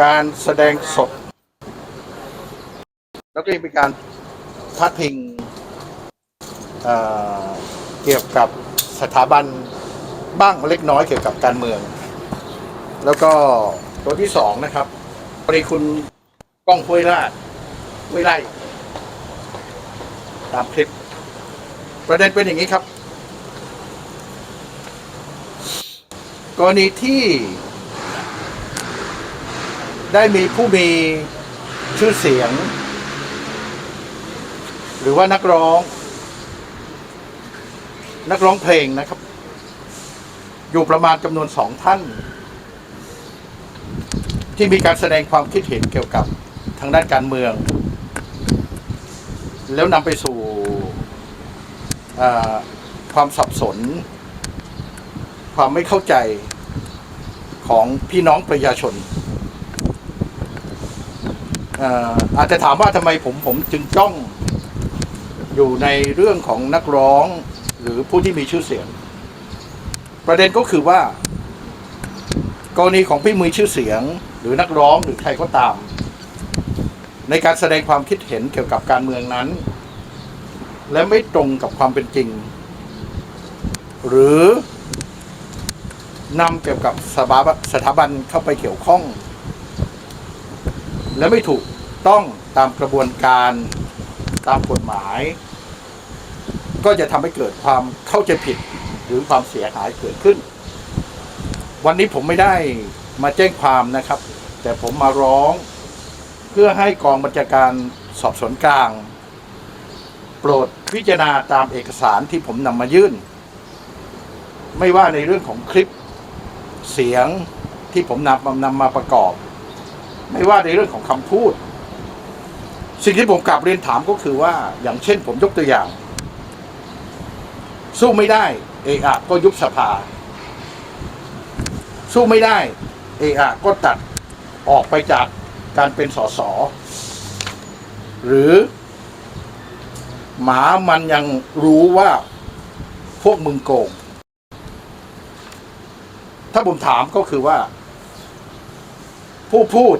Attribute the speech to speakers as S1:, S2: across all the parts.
S1: การแสดงสด แล้วก็ยังมีการพัดพิงเกี่ยวกับสถาบันบ้างเล็กน้อยเกี่ยวกับการเมือง แล้วก็ตัวที่สองนะครับกรณีคุณก้องห้วยราชห้วยไร่ตามคลิป ประเด็นเป็นอย่างนี้ครับ กรณีที่ ได้มีผู้มีชื่อเสียง หรือว่านักร้อง นักร้องเพลงนะครับ อยู่ประมาณจำนวนสองท่าน ที่มีการแสดงความคิดเห็นเกี่ยวกับทางด้านการเมือง แล้วนำไปสู่ความสับสน ความไม่เข้าใจของพี่น้องประชาชน อาจจะถามว่าทำไมผมผมจึงจ้องอยู่ในเรื่องของนักร้องหรือผู้ที่มีชื่อเสียง ประเด็นก็คือว่า กรณีของพี่มือชื่อเสียง หรือนักร้องหรือใครก็ตาม ในการแสดงความคิดเห็นเกี่ยวกับการเมืองนั้น และไม่ตรงกับความเป็นจริง หรือนำเกี่ยวกับสถาบันสถาบันเข้าไปเกี่ยวข้อง และไม่ถูกต้องตามกระบวนการตามกฎหมาย ก็จะทำให้เกิดความเข้าใจผิดหรือความเสียหายเกิดขึ้น วันนี้ผมไม่ได้มาแจ้งความนะครับ แต่ผมมาร้องเพื่อให้กองบัญชาการสอบสวนกลาง โปรดพิจารณาตามเอกสารที่ผมนำมายื่น ไม่ว่าในเรื่องของคลิปเสียงที่ผมนำนำมาประกอบ ไม่ว่าในเรื่องของคำพูด สิ่งที่ผมกลับเรียนถามก็คือว่าอย่างเช่น ผมยกตัวอย่าง สู้ไม่ได้ เอะอะก็ยุบสภา สู้ไม่ได้ เอะอะก็ตัดออกไปจากการเป็นสสหรือ หมามันยังรู้ว่าพวกมึงโกง ถ้าผมถามก็คือว่า ผู้พูด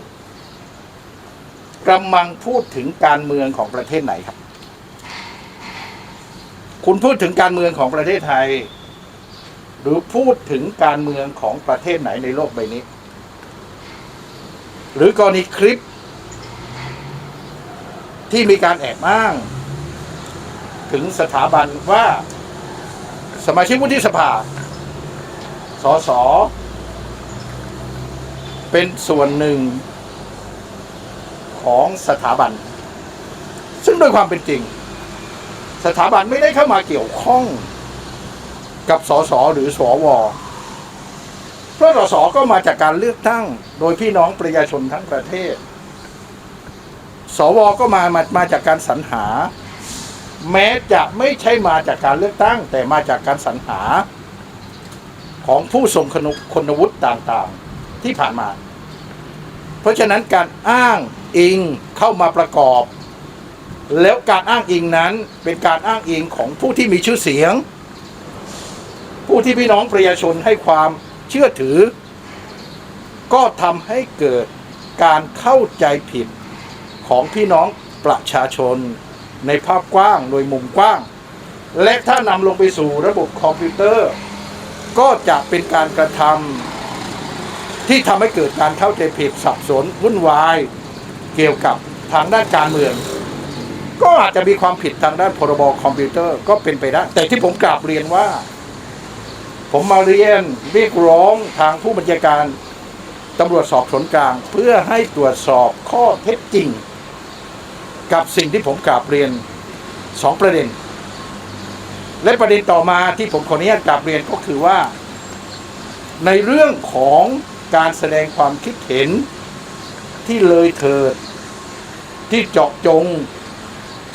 S1: กำลังพูดถึงการเมืองของประเทศไหนครับ คุณพูดถึงการเมืองของประเทศไทย หรือพูดถึงการเมืองของประเทศไหนในโลกใบนี้ หรือกรณีคลิป ที่มีการแอบอ้าง ถึงสถาบันว่าสมาชิกวุฒิสภา สส เป็นส่วนหนึ่ง ของสถาบัน ซึ่งโดยความเป็นจริง สถาบันไม่ได้เข้ามาเกี่ยวข้องกับสสหรือสวเพราะสสก็มาจากการเลือกตั้ง โดยพี่น้องประชาชนทั้งประเทศ สวก็มามามาจากการสรรหา แม้จะไม่ใช่มาจากการเลือกตั้ง แต่มาจากการสรรหา ของผู้ทรงคุณคุณวุฒิต่างๆ ที่ผ่านมา เพราะฉะนั้นการอ้าง อิงเข้ามาประกอบ แล้วการอ้างอิงนั้นเป็นการอ้างอิงของผู้ที่มีชื่อเสียง ผู้ที่พี่น้องประชาชนให้ความเชื่อถือ ก็ทำให้เกิดการเข้าใจผิดของพี่น้องประชาชน ในภาพกว้างโดยมุมกว้าง และถ้านำลงไปสู่ระบบคอมพิวเตอร์ ก็จะเป็นการกระทำที่ทำให้เกิดการเข้าใจผิดสับสนวุ่นวาย เกี่ยวกับทางด้านการเมือง ก็อาจจะมีความผิดทางด้านพรบคอมพิวเตอร์ก็เป็นไปได้แต่ที่ผมกราบเรียนว่า ผมมาเรียนเรียกร้องทางผู้บัญชาการตำรวจสอบสวนกลาง เพื่อให้ตรวจสอบข้อเท็จจริง กับสิ่งที่ผมกราบเรียนสองประเด็น และประเด็นต่อมาที่ผมขออนุญาตกราบเรียนก็คือว่า ในเรื่องของการแสดงความคิดเห็น ที่เลยเถิด ที่เจาะจง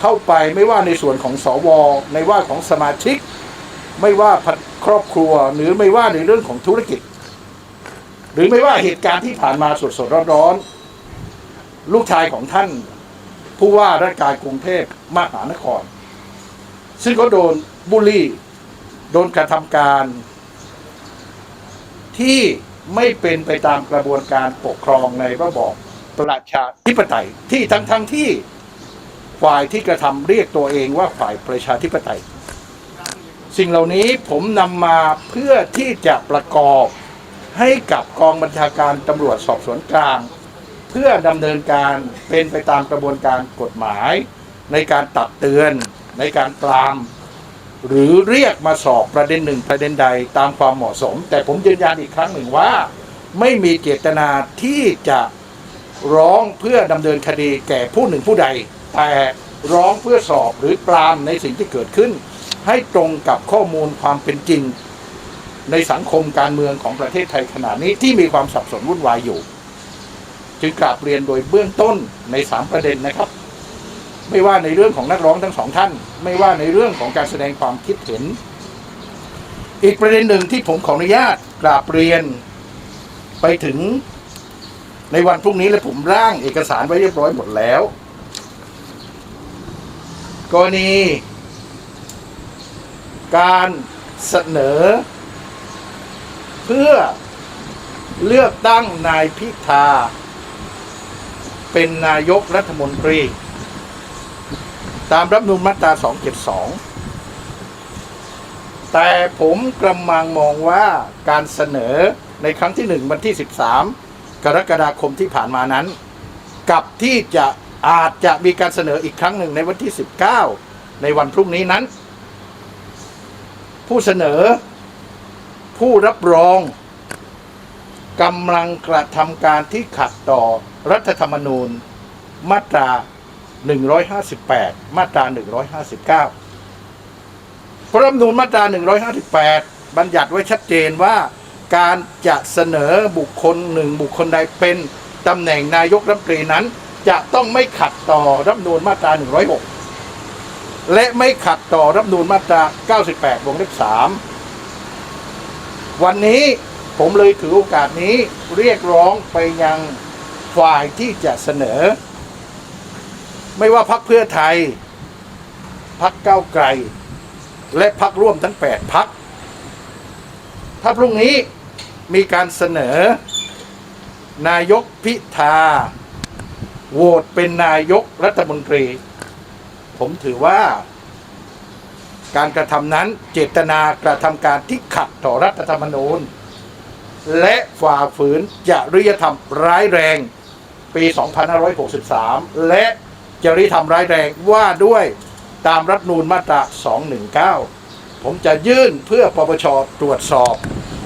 S1: เข้าไปไม่ว่าในส่วนของสวในว่าของสมาชิก ไม่ว่าครอบครัวหรือไม่ว่าในเรื่องของธุรกิจ หรือไม่ว่าเหตุการณ์ที่ผ่านมาสดๆร้อนๆลูกชายของท่าน ผู้ว่าราชการกรุงเทพมหานคร ซึ่งก็โดนบุลลี่โดนกระทำการ ที่ไม่เป็นไปตามกระบวนการปกครองในระบอบ ประชาธิปไตยที่ทั้งทั้งที่ฝ่ายที่กระทำเรียกตัวเองว่าฝ่ายประชาธิปไตย สิ่งเหล่านี้ผมนำมาเพื่อที่จะประกอบให้กับกองบัญชาการตำรวจสอบสวนกลาง เพื่อดำเนินการเป็นไปตามกระบวนการกฎหมาย ในการตักเตือนในการปรามหรือเรียกมาสอบประเด็นหนึ่งประเด็นใดตามความเหมาะสม แต่ผมยืนยันอีกครั้งหนึ่งว่า ไม่มีเจตนาที่จะ ร้องเพื่อดำเนินคดีแก่ผู้หนึ่งผู้ใด แต่ร้องเพื่อสอบหรือปรามในสิ่งที่เกิดขึ้น ให้ตรงกับข้อมูลความเป็นจริง ในสังคมการเมืองของประเทศไทยขณะนี้ที่มีความสับสนวุ่นวายอยู่ จึงกราบเรียนโดยเบื้องต้นในสามประเด็นนะครับ ไม่ว่าในเรื่องของนักร้องทั้งสองท่าน ไม่ว่าในเรื่องของการแสดงความคิดเห็น อีกประเด็นหนึ่งที่ผมขออนุญาตกราบเรียนไปถึง ในวันพรุ่งนี้และผมร่างเอกสารไว้เรียบร้อยหมดแล้ว กรณี การเสนอ เพื่อเลือกตั้งนายพิธา เป็นนายกรัฐมนตรี ตามรัฐธรรมนูลมาตรา 272 แต่ผมกำลังมองว่าการเสนอในครั้งที่หนึ่งวันที่ 13 กรกฎาคมที่ผ่านมานั้น กับที่จะอาจจะมีการเสนออีกครั้งหนึ่งในวันที่ 19 ในวันพรุ่งนี้นั้น ผู้เสนอ ผู้รับรองกำลังกระทำการที่ขัดต่อรัฐธรรมนูญมาตรา 158 มาตรา 159 พระรัฐธรรมนูญมาตรา 158 บัญญัติไว้ชัดเจนว่า การจะเสนอบุคคลหนึ่งบุคคลใดเป็นตำแหน่งนายกรัฐมนตรีนั้น จะต้องไม่ขัดต่อรัฐนูญมาตรา 106 และไม่ขัดต่อรัฐนูญมาตรา 98 วงเล็บ 3 วันนี้ผมเลยถือโอกาสนี้เรียกร้องไปยังฝ่ายที่จะเสนอ ไม่ว่าพักเพื่อไทย พักเก้าวไกล และพักร่วมทั้ง 8 พักถ้าพรุ่งนี้ มีการเสนอ นายกพิธาโหวตเป็นนายกรัฐมนตรี ผมถือว่า การกระทำนั้นเจตนากระทำการที่ขัดต่อรัฐธรรมนูญ และฝ่าฝืนจริยธรรมร้ายแรงปี 2563 และจริยธรรมร้ายแรงว่าด้วยตามรัฐมนูญมาตรา 219 ผมจะยื่นเพื่อปปชตรวจสอบ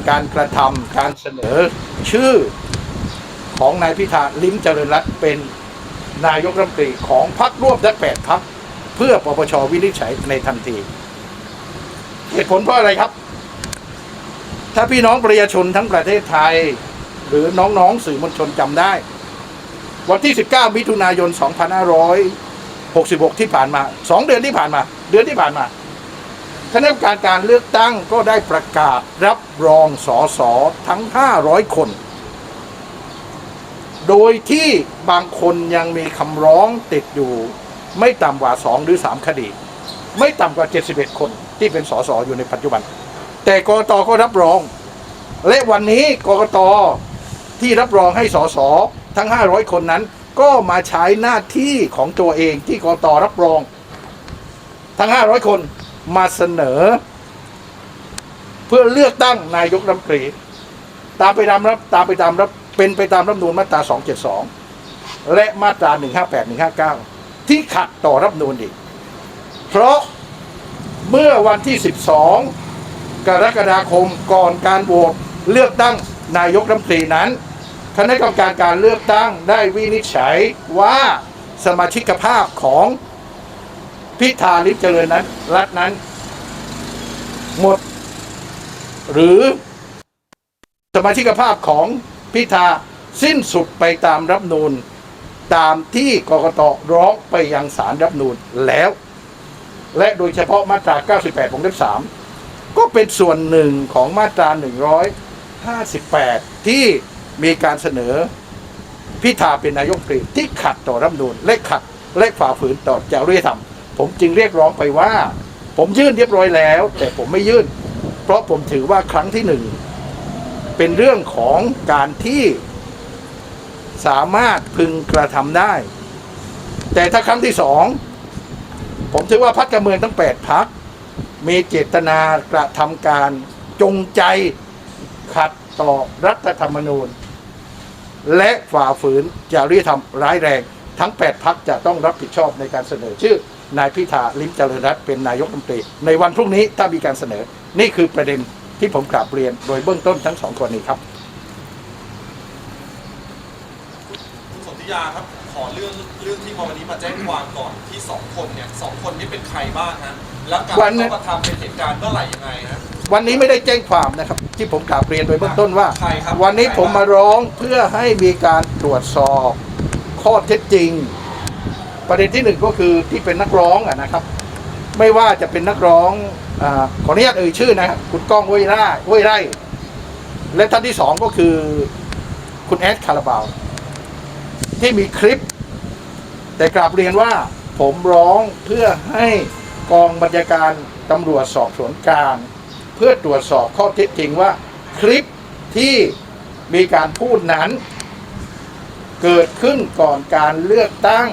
S1: การกระทำการเสนอชื่อของนายพิธาลิ้มเจริญรัตน์เป็นนายกรัฐมนตรีของพรรคร่วมทั้งแปดพรรคเพื่อปปชวินิจฉัยในทันที เหตุผลเพราะอะไรครับ ถ้าพี่น้องประชาชนทั้งประเทศไทย หรือน้องๆสื่อมวลชนจำได้ วันที่ 19 มิถุนายน 2566 ที่ผ่านมา 2 เดือนที่ผ่านมา เดือนที่ผ่านมา คณะกรรมการการเลือกตั้งก็ได้ประกาศรับรองสอสอทั้ง 500 คน โดยที่บางคนยังมีคำร้องติดอยู่ ไม่ต่ำกว่า 2 หรือ 3 คดี ไม่ต่ำกว่า 71 คนที่เป็นสสอยู่ในปัจจุบัน แต่กรกตก็รับรอง และวันนี้กรกตที่รับรองให้สสทั้ง 500 คนนั้น ก็มาใช้หน้าที่ของตัวเองที่กรกตรับรอง ทั้ง 500 คน มาเสนอ เพื่อเลือกตั้งนายกรัฐมนตรี ตามไปตามรับตามไปตามรับเป็นไปตามรัฐนูญมาตรา 272 และมาตรา 158 159 ที่ขัดต่อรัฐนูญอีก เพราะเมื่อวันที่ 12 กรกฎาคมก่อนการโหวตเลือกตั้งนายกรัฐมนตรีนั้นคณะกรรมการการเลือกตั้งได้วินิจฉัยว่าสมาชิกภาพของ พิธาลิมเจริญนั้น รัฐนั้น หมด หรือสมาชิกภาพของพิธาสิ้นสุดไปตามรัฐธรรมนูญตามที่กกตร้องไปยังศาลรัฐธรรมนูญแล้ว และโดยเฉพาะมาตรา 98วงเล็บ3 ก็เป็นส่วนหนึ่งของมาตรา 158 ที่มีการเสนอพิธาเป็นนายกปรีที่ขัดต่อรัฐนูญและขัดและฝ่าฝืนต่อจริยธรรม ผมจึงเรียกร้องไปว่า ผมยื่นเรียบร้อยแล้ว แต่ผมไม่ยื่น เพราะผมถือว่าครั้งที่หนึ่งเป็นเรื่องของการที่สามารถพึงกระทำได้ แต่ถ้าครั้งที่สองผมถือว่าพักการเมืองทั้งแปดพักมีเจตนากระทำการจงใจขัดต่อรัฐธรรมนูญ และฝ่าฝืนจริยธรรมร้ายแรง ทั้ง 8 พักจะต้องรับผิดชอบในการเสนอชื่อ นายพิธาลิมเจริญรัตน์เป็นนายกรัฐมนตรี ในวันพรุ่งนี้ถ้ามีการเสนอ นี่คือประเด็นที่ผมกราบเรียนโดยเบื้องต้นทั้งสองกรณีครับ
S2: คุณสนธิยาครับขอเรื่องเรื่องที่มาวันนี้มาแจ้งความก่อนที่สองคนเนี่ยสองคนนี้เป็นใครบ้างฮะแล้วการ
S1: วันนี้
S2: เข้ามาทำเป็นเหตุการณ์เมื่อไหร่ยังไงฮะ
S1: วันนี้ไม่ได้แจ้งความนะครับ ที่ผมกราบเรียนโดยเบื้องต้นว่า
S2: ใครครับ
S1: วันนี้ผมมาร้องเพื่อให้มีการตรวจสอบข้อเท็จจริง ประเด็นที่หนึ่งก็คือที่เป็นนักร้องนะครับ ไม่ว่าจะเป็นนักร้องอขออนุญาตเอ่ยชื่อนะครับคุณก้องห้วยไร่ห้วยไร่ และท่านที่สองก็คือคุณแอดคาราบาวที่มีคลิป แต่กราบเรียนว่าผมร้องเพื่อให้กองบัญชาการตำรวจสอบสวนกลางเพื่อตรวจสอบข้อเท็จจริงว่า คลิปที่มีการพูดนั้น เกิดขึ้นก่อนการเลือกตั้ง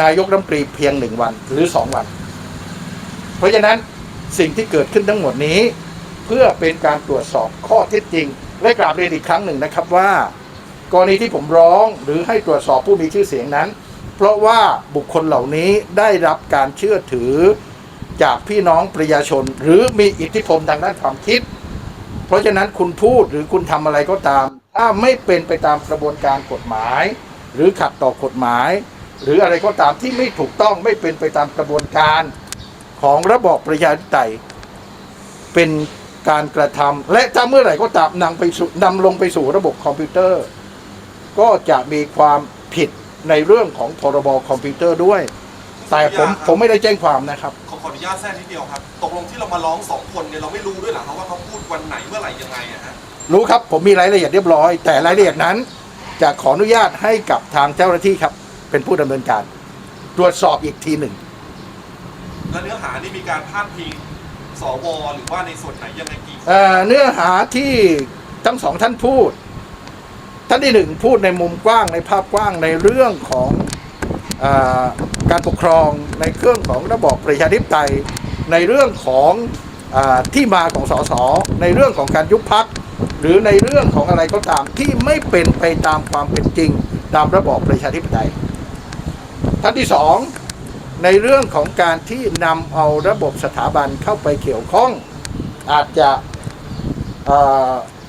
S1: นายกรัฐมนตรีเพียงหนึ่งวันหรือสองวัน เพราะฉะนั้นสิ่งที่เกิดขึ้นทั้งหมดนี้ เพื่อเป็นการตรวจสอบข้อเท็จจริงและกราบเรียนอีกครั้งหนึ่งนะครับว่า กรณีที่ผมร้องหรือให้ตรวจสอบผู้มีชื่อเสียงนั้น เพราะว่าบุคคลเหล่านี้ได้รับการเชื่อถือจากพี่น้องประชาชน หรือมีอิทธิพลทางด้านความคิด เพราะฉะนั้นคุณพูดหรือคุณทำอะไรก็ตาม ถ้าไม่เป็นไปตามกระบวนการกฎหมาย หรือขัดต่อกฎหมาย หรืออะไรก็ตามที่ไม่ถูกต้องไม่เป็นไปตามกระบวนการของระบอบประชาธิปไตยเป็นการกระทำและถ้าเมื่อไหร่ก็ตามนำไปสู่นำลงไปสู่ระบบคอมพิวเตอร์ ก็จะมีความผิดในเรื่องของพรบคอมพิวเตอร์ด้วย แต่ผมผมไม่ได้แจ้งความนะครับ
S2: ขอขออนุญาตแทรกนิดเดียวครับ ตกลงที่เรามาร้องสองคนเนี่ยเราไม่รู้ด้วยเหรอครับว่าเขาพูดวันไหนเมื่อไหร่ยังไงอะฮะ
S1: รู้ครับผมมีรายละเอียดเรียบร้อย แต่รายละเอียดนั้น จะขออนุญาตให้กับทางเจ้าหน้าที่ครับ เป็นผู้ดำเนินการ ตรวจสอบอีกทีหนึ่ง
S2: แล้วเนื้อหานี่มีการพาดพิงสวหรือว่าในส่วนไหนยังไงกี่
S1: เอ่อเนื้อหาที่ทั้งสองท่านพูด ท่านที่หนึ่งพูดในมุมกว้างในภาพกว้างในเรื่องของเออการปกครองในเครื่องของระบอบประชาธิปไตย ในเรื่องของอาที่มาของสสในเรื่องของการยุบพักหรือในเรื่องของอะไรก็ตามที่ไม่เป็นไปตามความเป็นจริง ตามระบอบประชาธิปไตย ท่านที่สองในเรื่องของการที่นำเอาระบบสถาบันเข้าไปเกี่ยวข้อง อาจจะ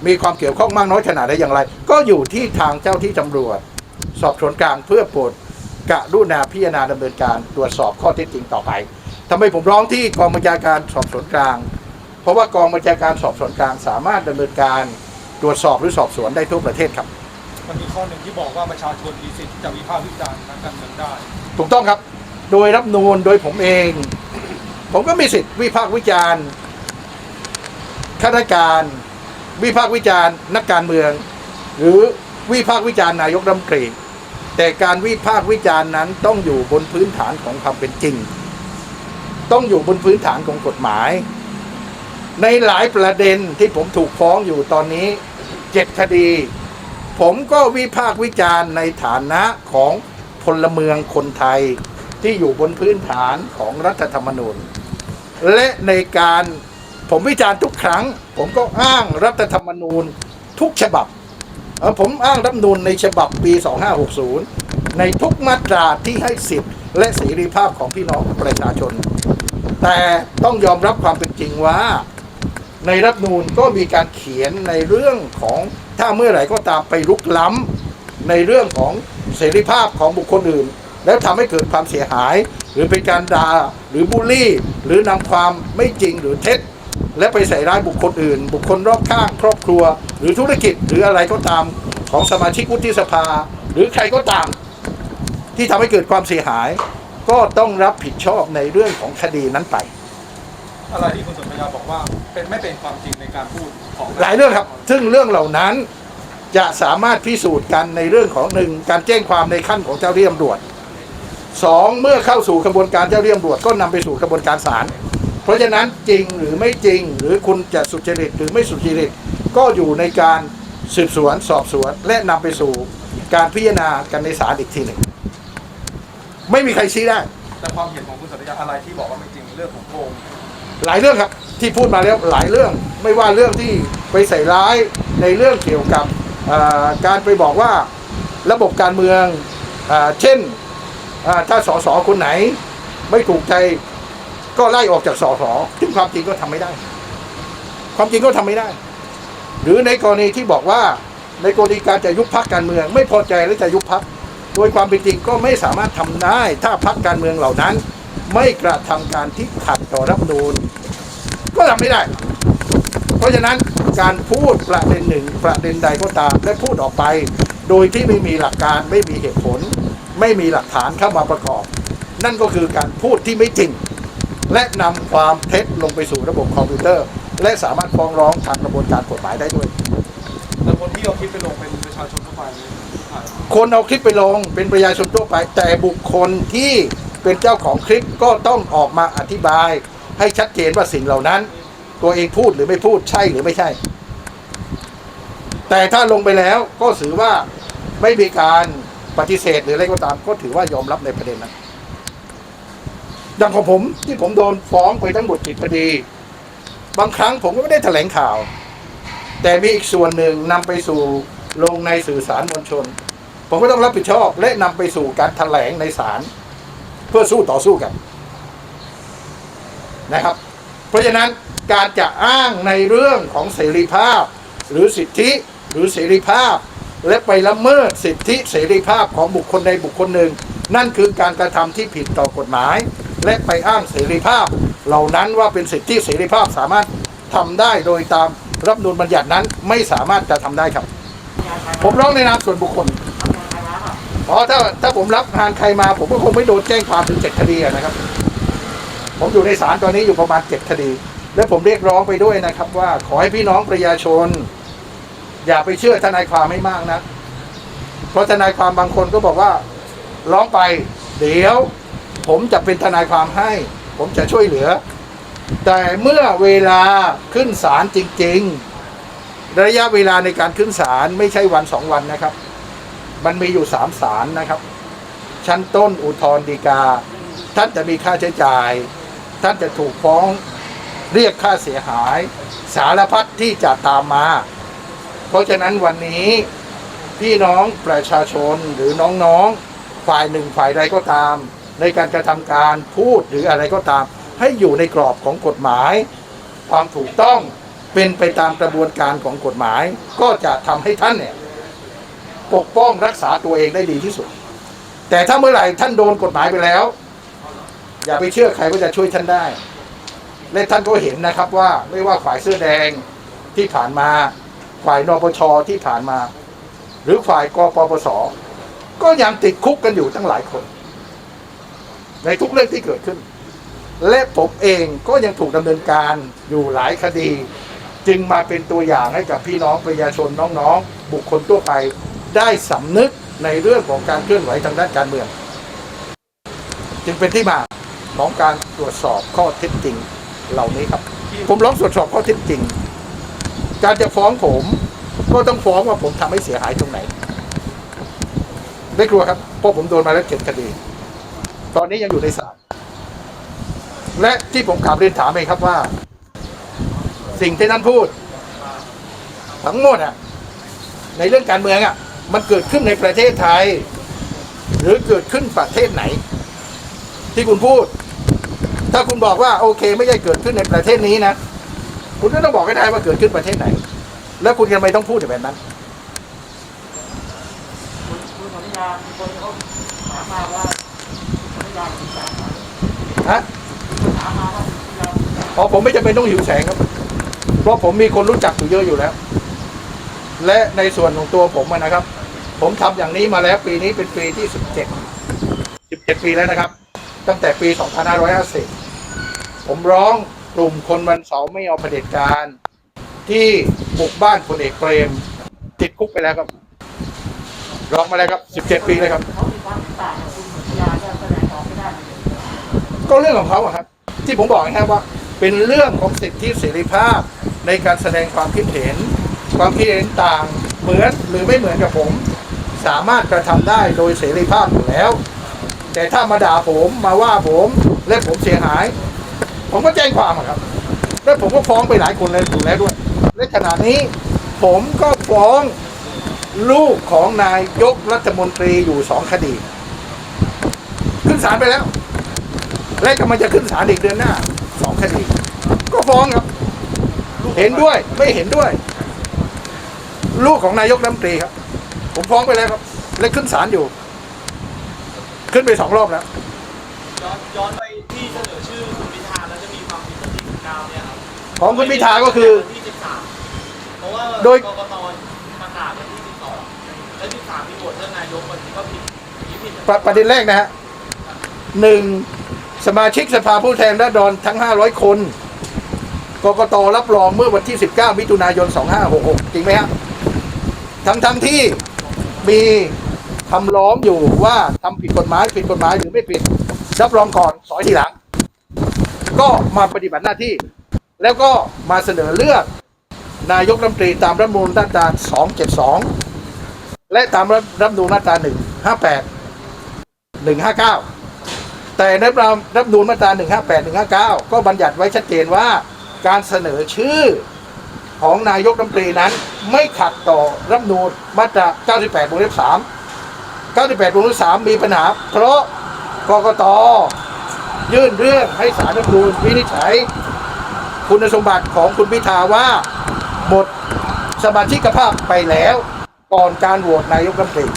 S1: มีความเกี่ยวข้องมากน้อยขนาดใดอย่างไร ก็อยู่ที่ทางเจ้าที่ตำรวจ สอบสวนกลางเพื่อโปรดกรุณาพิจารณาดำเนินการตรวจสอบข้อเท็จจริงต่อไปทำไมผมร้องที่กองบัญชาการสอบสวนกลาง เพราะว่ากองบัญชาการสอบสวนกลางสามารถดำเนินการตรวจสอบหรือสอบสวนได้ทั่วประเทศครับ
S3: มันมีข้อหนึ่งที่บอกว่าประชาชนมีสิทธิ์จะวิพากษ์วิจารณ์ทางการเมืองได้
S1: ถูกต้องครับ โดยรับนูนโดยผมเอง ผมก็มีสิทธิ์วิพากษ์วิจารณ์ข้าราชการ วิพากษ์วิจารณ์นักการเมือง หรือวิพากษ์วิจารณ์นายกรัฐมนตรี แต่การวิพากษ์วิจารณ์นั้นต้องอยู่บนพื้นฐานของความเป็นจริง ต้องอยู่บนพื้นฐานของกฎหมาย ในหลายประเด็นที่ผมถูกฟ้องอยู่ตอนนี้เจ็ดคดี ผมก็วิพากษ์วิจารณ์ในฐานะของพลเมืองคนไทยที่อยู่บนพื้นฐานของรัฐธรรมนูญ และในการผมวิจารณ์ทุกครั้ง ผมก็อ้างรัฐธรรมนูญทุกฉบับ ผมอ้างรัฐธรรมนูญในฉบับปี 2560 ในทุกมาตราที่ให้สิทธิ์และเสรีภาพของพี่น้องประชาชน แต่ต้องยอมรับความเป็นจริงว่า ในรัฐนูญก็มีการเขียนในเรื่องของ ถ้าเมื่อไหร่ก็ตามไปลุกล้ำในเรื่องของเสรีภาพของบุคคลอื่น แล้วทำให้เกิดความเสียหาย หรือเป็นการด่าหรือบูลลี่ หรือนำความไม่จริงหรือเท็จ และไปใส่ร้ายบุคคลอื่น บุคคลรอบข้าง ครอบครัว หรือธุรกิจหรืออะไรก็ตามของสมาชิกวุฒิสภา หรือใครก็ตาม ที่ทำให้เกิดความเสียหาย ก็ต้องรับผิดชอบในเรื่องของคดีนั้นไป
S3: อะไรที่คุณสนธยาบอกว่าเป็นไม่เป็นความจริงในการพูด
S1: หลายเรื่องครับ ซึ่งเรื่องเหล่านั้นจะสามารถพิสูจน์กันในเรื่องของหนึ่งการแจ้งความในขั้นของเจ้าเรียมตำรวจสองเมื่อเข้าสู่กระบวนการเจ้าเรียมตำรวจก็นำไปสู่กระบวนการศาลเพราะฉะนั้นจริงหรือไม่จริงหรือคุณจะสุจริตหรือไม่สุจริตก็อยู่ในการสืบสวนสอบสวน และนำไปสู่การพิจารณากันในศาลอีกทีหนึ่งไม่มีใครชี้ได้
S3: แต่ความเห็นของคุณสัตยาอะไรที่บอกว่าไม่จริงเรื่องของโกง
S1: หลายเรื่องครับ ที่พูดมาแล้วหลายเรื่องไม่ว่าเรื่องที่ไปใส่ร้ายในเรื่องเกี่ยวกับการไปบอกว่าระบบการเมืองอเช่นถ้าสสคนไหน ไม่ถูกใจก็ไล่ออกจากสสซึ่งความจริงก็ทำไม่ได้ ความจริงก็ทำไม่ได้ หรือในกรณีที่บอกว่าในกรณีการจะยุบพักการเมือง ไม่พอใจและจะยุบพักโดยความเป็นจริงก็ไม่สามารถทำได้ ถ้าพักการเมืองเหล่านั้น ไม่กระทำการที่ขัดต่อรัฐธรรมนูญ ก็ทำไม่ได้ เพราะฉะนั้นการพูดประเด็นหนึ่งประเด็นใดก็ตามและพูดออกไป โดยที่ไม่มีหลักการไม่มีเหตุผล ไม่มีหลักฐานเข้ามาประกอบ นั่นก็คือการพูดที่ไม่จริง และนำความเท็จลงไปสู่ระบบคอมพิวเตอร์ และสามารถฟ้องร้องทางกระบวนการกฎหมายได้ด้วย
S3: แต่คนที่เอาคลิปไปลงเป็นประชาชนทั่วไปไหมอ่า
S1: คนเอาคลิปไปลงเป็นประชาชนทั่วไป แต่บุคคลที่เป็นเจ้าของคลิปก็ต้องออกมาอธิบาย ให้ชัดเจนว่าสิ่งเหล่านั้น ตัวเองพูดหรือไม่พูดใช่หรือไม่ใช่ แต่ถ้าลงไปแล้วก็ถือว่าไม่มีการปฏิเสธหรืออะไรก็ตาม ก็ถือว่ายอมรับในประเด็นนั้นอย่างของผมที่ผมโดนฟ้องไปทั้งหมดจิตคดี บางครั้งผมก็ไม่ได้แถลงข่าว แต่มีอีกส่วนหนึ่งนำไปสู่ลงในสื่อสารมวลชน ผมก็ต้องรับผิดชอบ และนำไปสู่การแถลงในศาลเพื่อสู้ต่อสู้กัน นะครับ เพราะฉะนั้นการจะอ้างในเรื่องของเสรีภาพ หรือสิทธิหรือเสรีภาพ และไปละเมิดสิทธิเสรีภาพของบุคคลใดบุคคลหนึ่ง นั่นคือการกระทำที่ผิดต่อกฎหมาย และไปอ้างเสรีภาพ เหล่านั้นว่าเป็นสิทธิเสรีภาพสามารถทำได้โดยตามรัฐธรรมนูญบัญญัตินั้นไม่สามารถจะทำได้ครับ ผมร้องในนามส่วนบุคคลเพราะถ้าถ้าผมรับงานใครมา ผมก็คงไม่โดนแจ้งความถึงเจ็ดคดีนะครับ ผมอยู่ในศาลตอนนี้อยู่ประมาณเจ็ดคดี และผมเรียกร้องไปด้วยนะครับว่าขอให้พี่น้องประชาชน อย่าไปเชื่อทนายความไม่มากนะเพราะทนายความบางคนก็บอกว่า ร้องไป เดี๋ยว ผมจะเป็นทนายความให้ ผมจะช่วยเหลือ แต่เมื่อเวลาขึ้นศาลจริง ๆ ระยะเวลาในการขึ้นศาลไม่ใช่วันสองวันนะครับ มันมีอยู่สามศาลนะครับ ชั้นต้นอุทธรณ์ฎีกา ท่านจะมีค่าใช้จ่าย ท่านจะถูกฟ้องเรียกค่าเสียหายสารพัดที่จะตามมา เพราะฉะนั้นวันนี้พี่น้องประชาชนหรือน้องๆฝ่ายหนึ่งฝ่ายใดก็ตาม ในการกระทำการพูดหรืออะไรก็ตาม ให้อยู่ในกรอบของกฎหมาย ความถูกต้องเป็นไปตามกระบวนการของกฎหมาย ก็จะทำให้ท่านเนี่ยปกป้องรักษาตัวเองได้ดีที่สุด แต่ถ้าเมื่อไหร่ท่านโดนกฎหมายไปแล้ว อย่าไปเชื่อใครว่าจะช่วยท่านได้ และท่านก็เห็นนะครับว่าไม่ว่าฝ่ายเสื้อแดงที่ผ่านมา ฝ่ายนปชที่ผ่านมา หรือฝ่ายกปปส ก็ยังติดคุกกันอยู่ตั้งหลายคน ในทุกเรื่องที่เกิดขึ้น และผมเองก็ยังถูกดำเนินการอยู่หลายคดี จึงมาเป็นตัวอย่างให้กับพี่น้องประชาชนน้องๆ บุคคลทั่วไปได้สำนึกในเรื่องของการเคลื่อนไหวทางด้านการเมือง จึงเป็นที่มา ของการตรวจสอบข้อเท็จจริง เหล่านี้ครับ ผมร้องตรวจสอบข้อเท็จจริง การจะฟ้องผม ก็ต้องฟ้องว่าผมทำให้เสียหายตรงไหน ไม่กลัวครับเพราะผมโดนมาแล้วเจ็ดคดี ตอนนี้ยังอยู่ในศาลและที่ผมกลับเรียนถามเองครับว่า สิ่งที่ท่านพูด ทั้งหมดอะในเรื่องการเมืองอะ มันเกิดขึ้นในประเทศไทย หรือเกิดขึ้นประเทศไหน ที่คุณพูด ถ้าคุณบอกว่าโอเค ไม่ใช่เกิดขึ้นในประเทศนี้นะ คุณก็ต้องบอกให้ได้ว่าเกิดขึ้นประเทศไหน แล้วคุณทำไมต้องพูดแบบนั้น
S4: คุณสัญญาคนเขาถามมาว่าสัญญา
S1: ฮะ
S4: ถามมาว่า
S1: อ๋อผมไม่จำเป็นต้องหิวแสงครับ เพราะผมมีคนรู้จักอยู่เยอะอยู่แล้ว และในส่วนของตัวผมนะครับ ผมทำอย่างนี้มาแล้วปีนี้เป็นปีที่17 17ปีแล้วนะครับ ตั้งแต่ปี 2550 ผมร้องกลุ่มคนวันเสาร์ไม่เอาเผด็จการ ที่บุกบ้านพลเอกเปรม ติดคุกไปแล้วครับ ร้องมาแล้วครับ 17 ปีเลยครับ
S4: เขามีครับ ก็เรื่
S1: องของเขาครับ ที่ผมบอกนะครับว่า เป็นเรื่องของสิทธิเสรีภาพในการแสดงความคิดเห็น ความคิดเห็นต่างเหมือนหรือไม่เหมือนกับผม สามารถกระทำได้โดยเสรีภาพอยู่แล้ว แต่ถ้ามาด่าผมมาว่าผมและผมเสียหาย ผมก็แจ้งความครับ แล้วผมก็ฟ้องไปหลายคนเลยถูกแล้วด้วยและขณะนี้ผมก็ฟ้องลูกของนายยกรัฐมนตรีอยู่สองคดี ขึ้นศาลไปแล้ว และกำลังจะขึ้นศาลอีกเดือนหน้าสองคดี ก็ฟ้องครับ เห็นด้วยไม่เห็นด้วย ลูกของนายกรัฐมนตรีครับ ผมฟ้องไปแล้วครับ และขึ้นศาลอยู่ ขึ้นไปสองรอบแล้ว
S5: ย้อนย้อนไปที่เสนอชื่อคุณพิธาแล้วจะมีความผิดวันที่19เนี่ยครับ
S1: ของคุณพิธาก็คือ
S5: วันที่13เพราะว่า
S1: โดย
S5: กกตประกาศวันที่12และ13มีโหวตเลือกนายกวันนี้ก็ผิดนี้ผิด
S1: ประประเด็นแรกนะฮะหนึ่งสมาชิกสภาผู้แทนราษฎรทั้ง 500 คน กกตรับรองเมื่อวันที่ 19 มิถุนายน 2566 จริงไหมฮะทั้งทั้งที่มี คำร้องอยู่ว่าทำผิดกฎหมายผิดกฎหมายหรือไม่ผิดรับรองก่อนสอยทีหลัง ก็มาปฏิบัติหน้าที่ แล้วก็มาเสนอเลือก นายกรัฐมนตรีตามรัฐมนูลมาตรา272 และตามรัฐมนูญมาตรา158 159 แต่ในรัฐรัฐมนูญมาตรา158 159 ก็บัญญัติไว้ชัดเจนว่าการเสนอชื่อของนายกรัฐมนตรีนั้น ไม่ขัดต่อรัฐมนูญมาตรา 98วงเล็บ3 98วงเล็บ3มีปัญหา เพราะกกตยื่นเรื่องให้สารรัฐธรรมนูญวินิจฉัย คุณสมบัติของคุณพิธาว่า หมดสมาชิกภาพไปแล้ว ก่อนการโหวตนายกรัฐมนตรี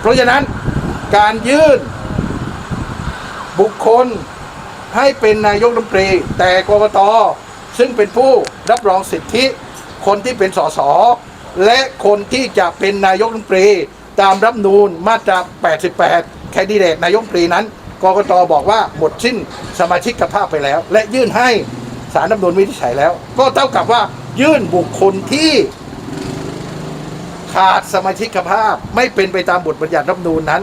S1: เพราะฉะนั้นการยื่น บุคคลให้เป็นนายกรัฐมนตรี แต่กกตซึ่งเป็นผู้รับรองสิทธิคนที่เป็นสส และคนที่จะเป็นนายกรัฐมนตรีตามรัฐนูญมาตรา 88 แคนดิเดตนายกรัฐมนตรีนั้นกกตบอกว่าหมดสิ้นสมาชิกภาพไปแล้ว และยื่นให้สารรัฐนูญวินิจฉัยแล้ว ก็เท่ากับว่ายื่นบุคคลที่ขาดสมาชิกภาพไม่เป็นไปตามบทบัญญัติรัฐนูญนั้น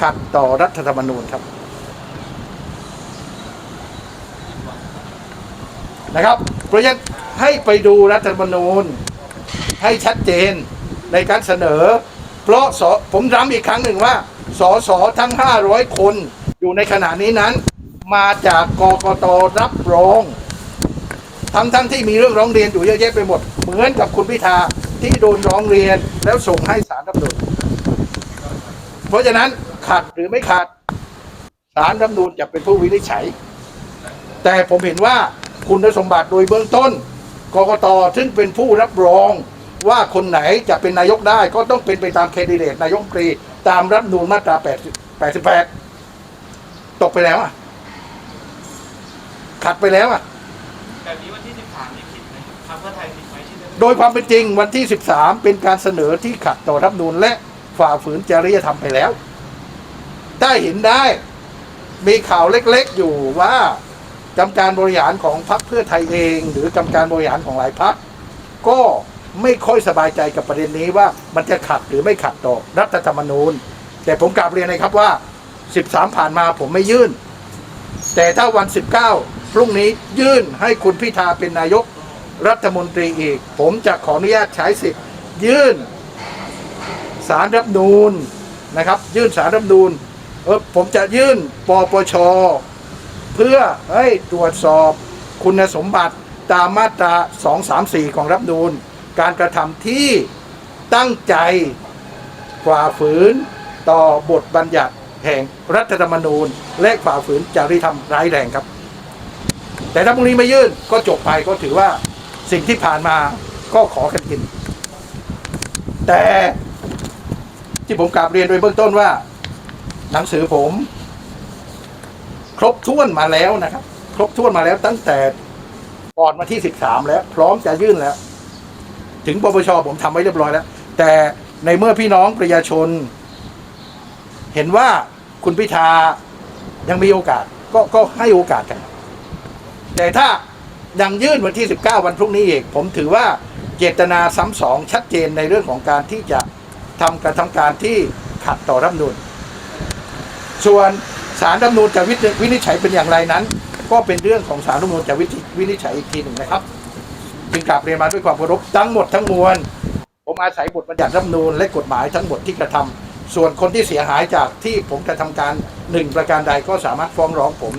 S1: ขัดต่อรัฐธรรมนูญครับนะครับเพราะฉะนั้นให้ไปดูรัฐธรรมนูญ ให้ชัดเจนในการเสนอ เพราะสผมย้ำอีกครั้งหนึ่งว่า สสทั้ง 500 คนอยู่ในขณะนี้นั้น มาจากกกตรับรองทั้งทั้งที่มีเรื่องร้องเรียนอยู่เยอะแยะไปหมด เหมือนกับคุณพิธาที่โดนร้องเรียนแล้วส่งให้สารรัฐมนูญเพราะฉะนั้นขัดหรือไม่ขัดสารรัฐมนูญจะเป็นผู้วินิจฉัย แต่ผมเห็นว่าคุณสมบัติโดยเบื้องต้นกกตซึ่งเป็นผู้รับรอง ว่าคนไหนจะเป็นนายกได้ก็ต้องเป็นไปตามแคนดิเดตนายกรัฐมนตรี ตามรัฐธรรมนูญมาตรา80 88 ตกไปแล้วอะ ขัดไปแล้วอะ
S5: แบบนี้วันที่ 13นี่ผิดไหมทางเพื่อไทยผิดไหมที่จะ
S1: โดยความเป็นจริงวันที่ 13 เป็นการเสนอที่ขัดต่อรัฐธรรมนูญและฝ่าฝืนจริยธรรมไปแล้ว ได้เห็นได้ มีข่าวเล็กๆอยู่ว่ากรรมการบริหารของพรรคเพื่อไทยเอง หรือกรรมการบริหารของหลายพรรคก็ ไม่ค่อยสบายใจกับประเด็นนี้ว่ามันจะขัดหรือไม่ขัดต่อรัฐธรรมนูญ แต่ผมกลับเรียนนะครับว่า 13 ผ่านมาผมไม่ยื่น แต่ถ้าวัน 19 พรุ่งนี้ยื่นให้คุณพิธาเป็นนายกรัฐมนตรีอีก ผมจะขออนุญาตใช้สิทธิ์ ยื่นสารรัฐธรรมนูญนะครับ ยื่นสารรัฐธรรมนูญเออผมจะยื่นปปชเพื่อให้ตรวจสอบคุณสมบัติตามมาตรา 234 ของรัฐธรรมนูญ การกระทำที่ตั้งใจฝ่าฝืนต่อบทบัญญัติแห่งรัฐธรรมนูญ และฝ่าฝืนจริยธรรมร้ายแรงครับ แต่ถ้าพรุ่งนี้ไม่ยื่นก็จบไปก็ถือว่าสิ่งที่ผ่านมาก็ขอกันกิน แต่ที่ผมกราบเรียนโดยเบื้องต้นว่า หนังสือผม ครบถ้วนมาแล้วนะครับ ครบถ้วนมาแล้วตั้งแต่ก่อนวันที่ 13 แล้ว พร้อมจะยื่นแล้ว ถึงปปชผมทำไว้เรียบร้อยแล้ว แต่ในเมื่อพี่น้องประชาชน เห็นว่าคุณพิธายังมีโอกาสก็ก็ให้โอกาสกัน แต่ถ้ายังยื่นวันที่ 19 วันพรุ่งนี้อีกผมถือว่าเจตนาซ้ำสองชัดเจนในเรื่องของการที่จะทำการทำการที่ขัดต่อรัฐมนูญส่วนสารรัฐมนูญจะวินิจฉัยเป็นอย่างไรนั้น ก็เป็นเรื่องของสารรัฐมนูญจะวินิจฉัยอีกทีหนึ่งนะครับ จึงกราบเรียนมาด้วยความเคารพทั้งหมดทั้งมวลผมอาศัยบทบัญญัติรัฐธรรมนูญและกฎหมายทั้งหมดที่กระทำส่วนคนที่เสียหายจากที่ผมกระทำการหนึ่งประการใดก็สามารถฟ้องร้องผม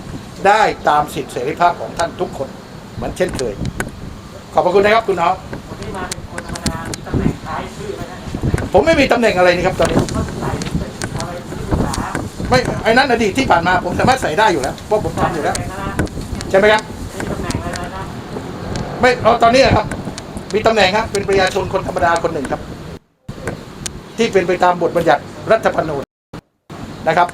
S1: ได้ตามสิทธิเสรีภาพของท่านทุกคนเหมือนเช่นเคย ขอบพระคุณนะครับคุณน้อง
S4: คนที่มาเป็นคนธรรมดามีตำแหน่งคล้ายชื่อไหมนะ
S1: ผมไม่มีตำแหน่งอะไรนี่ครับตอนนี้
S4: ก็ใส่เป็นอะไรที่ปรึกษา
S1: ไม่ไอ้นั้นอดีตที่ผ่านมาผมสามารถใส่ได้อยู่แล้วเพราะผมทำอยู่แล้ว
S4: ตำแหน่งนะ
S1: ใช่ไหมครับ
S4: มีตำแหน่งอะไรนะ
S1: ไม่เอาตอนนี้ครับ มีตำแหน่งครับ เป็นประชาชนคนธรรมดาคนหนึ่งครับ ที่เป็นไปตามบทบัญญัติรัฐธรรมนูญนะครับ